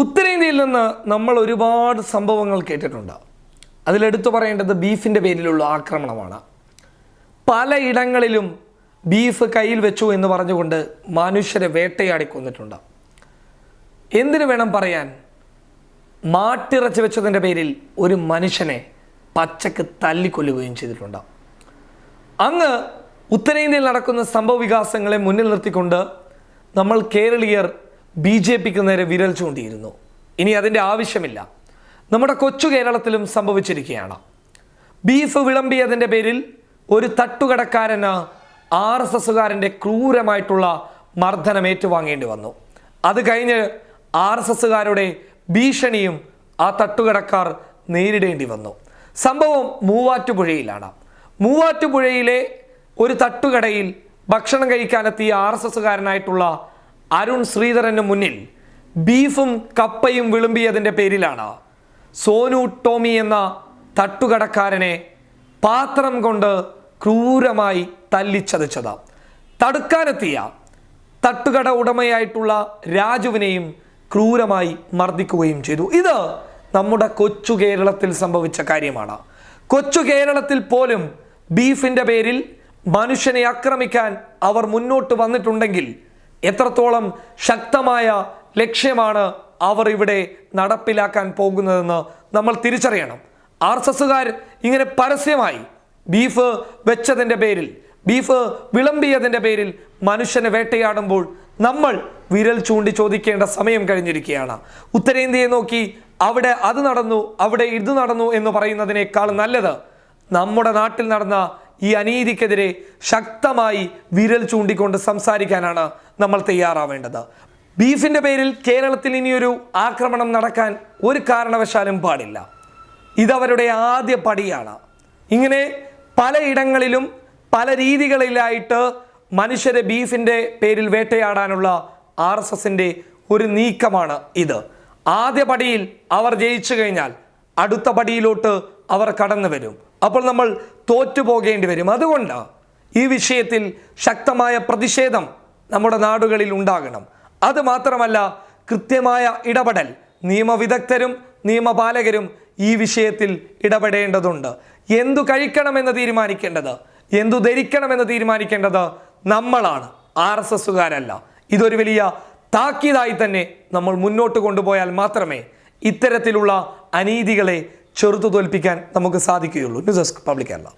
ഉത്തരേന്ത്യയിൽ നിന്ന് നമ്മൾ ഒരുപാട് സംഭവങ്ങൾ കേട്ടിട്ടുണ്ട്. അതിലെടുത്തു പറയേണ്ടത് ബീഫിന്റെ പേരിലുള്ള ആക്രമണമാണ്. പലയിടങ്ങളിലും ബീഫ് കയ്യിൽ വെച്ചു എന്ന് പറഞ്ഞുകൊണ്ട് മനുഷ്യരെ വേട്ടയാടി കൊന്നിട്ടുണ്ട്. എന്തിനു വേണം പറയാൻ? മാട്ടിറച്ചി വെച്ചതിന്റെ പേരിൽ ഒരു മനുഷ്യനെ പച്ചക്ക് തല്ലിക്കൊല്ലുകയും ചെയ്തിട്ടുണ്ട്. അങ്ങ് ഉത്തരേന്ത്യയിൽ നടക്കുന്ന സംഭവ വികാസങ്ങളെ മുന്നിൽ നിർത്തിക്കൊണ്ട് നമ്മൾ കേരളീയർ ബി ജെ പിക്ക് നേരെ വിരൽ ചൂണ്ടിയിരുന്നു. ഇനി അതിന്റെ ആവശ്യമില്ല. നമ്മുടെ കൊച്ചു കേരളത്തിലും സംഭവിച്ചിരിക്കുകയാണ്. ബീഫ് വിളമ്പിയതിന്റെ പേരിൽ ഒരു തട്ടുകടക്കാരന് ആർ എസ് എസുകാരന്റെ ക്രൂരമായിട്ടുള്ള മർദ്ദനം ഏറ്റുവാങ്ങേണ്ടി വന്നു. അത് കഴിഞ്ഞ് ആർ എസ് എസുകാരുടെ ഭീഷണിയും ആ തട്ടുകടക്കാർ നേരിടേണ്ടി വന്നു. സംഭവം മൂവാറ്റുപുഴയിലാണ്. മൂവാറ്റുപുഴയിലെ ഒരു തട്ടുകടയിൽ ഭക്ഷണം കഴിക്കാനെത്തിയ ആർ എസ് എസുകാരനായിട്ടുള്ള അരുൺ ശ്രീധരന് മുന്നിൽ ബീഫും കപ്പയും വിളുമ്പിയതിന്റെ പേരിലാണ്. സോനു ടോമി എന്ന തട്ടുകടക്കാരനെ പാത്രം കൊണ്ട് ക്രൂരമായി തല്ലിച്ചതച്ചത്. തടുക്കാനെത്തിയ തട്ടുകട ഉടമയായിട്ടുള്ള രാജുവിനെയും ക്രൂരമായി മർദ്ദിക്കുകയും ചെയ്തു. ഇത് നമ്മുടെ കൊച്ചു കേരളത്തിൽ സംഭവിച്ച കാര്യമാണ്. കൊച്ചു കേരളത്തിൽ പോലും ബീഫിന്റെ പേരിൽ മനുഷ്യനെ ആക്രമിക്കാൻ അവർ മുന്നോട്ട് വന്നിട്ടുണ്ടെങ്കിൽ എത്രത്തോളം ശക്തമായ ലക്ഷ്യമാണ് അവർ ഇവിടെ നടപ്പിലാക്കാൻ പോകുന്നതെന്ന് നമ്മൾ തിരിച്ചറിയണം. ആർ എസ് എസുകാർ ഇങ്ങനെ പരസ്യമായി ബീഫ് വെച്ചതിന്റെ പേരിൽ ബീഫ് വിളമ്പിയതിന്റെ പേരിൽ മനുഷ്യനെ വേട്ടയാടുമ്പോൾ നമ്മൾ വിരൽ ചൂണ്ടി ചോദിക്കേണ്ട സമയം കഴിഞ്ഞിരിക്കുകയാണ്. ഉത്തരേന്ത്യയെ നോക്കി അവിടെ അത് നടന്നു അവിടെ ഇത് നടന്നു എന്ന് പറയുന്നതിനേക്കാൾ നല്ലത് നമ്മുടെ നാട്ടിൽ നടന്ന ഈ അനീതിക്കെതിരെ ശക്തമായി വിരൽ ചൂണ്ടിക്കൊണ്ട് സംസാരിക്കാനാണ് നമ്മൾ തയ്യാറാവേണ്ടത്. ബീഫിന്റെ പേരിൽ കേരളത്തിൽ ഇനിയൊരു ആക്രമണം നടക്കാൻ ഒരു കാരണവശാലും പാടില്ല. ഇതവരുടെ ആദ്യ പടിയാണ്. ഇങ്ങനെ പലയിടങ്ങളിലും പല രീതികളിലായിട്ട് മനുഷ്യരെ ബീഫിന്റെ പേരിൽ വേട്ടയാടാനുള്ള ആർ എസ് എസിന്റെ ഒരു നീക്കമാണ് ഇത്. ആദ്യ പടിയിൽ അവർ ജയിച്ചു കഴിഞ്ഞാൽ അടുത്ത പടിയിലോട്ട് അവർ കടന്നു വരും. അപ്പോൾ നമ്മൾ തോറ്റു പോകേണ്ടി വരും. അതുകൊണ്ട് ഈ വിഷയത്തിൽ ശക്തമായ പ്രതിഷേധം നമ്മുടെ നാടുകളിൽ ഉണ്ടാകണം. അതുമാത്രമല്ല കൃത്യമായ ഇടപെടൽ നിയമവിദഗ്ധരും നിയമപാലകരും ഈ വിഷയത്തിൽ ഇടപെടേണ്ടതുണ്ട്. എന്തു കഴിക്കണമെന്ന് തീരുമാനിക്കേണ്ടത്? എന്തു ധരിക്കണമെന്ന് തീരുമാനിക്കേണ്ടത് നമ്മളാണ്. ആർ എസ് എസ്സുകാരല്ല. ഇതൊരു വലിയ താക്കീതായി തന്നെ നമ്മൾ മുന്നോട്ട് കൊണ്ടുപോയാൽ മാത്രമേ ഇത്തരത്തിലുള്ള അനീതികളെ ചെറുത്തു തോൽപ്പിക്കാൻ നമുക്ക് സാധിക്കുകയുള്ളൂ. News desk public Kerala.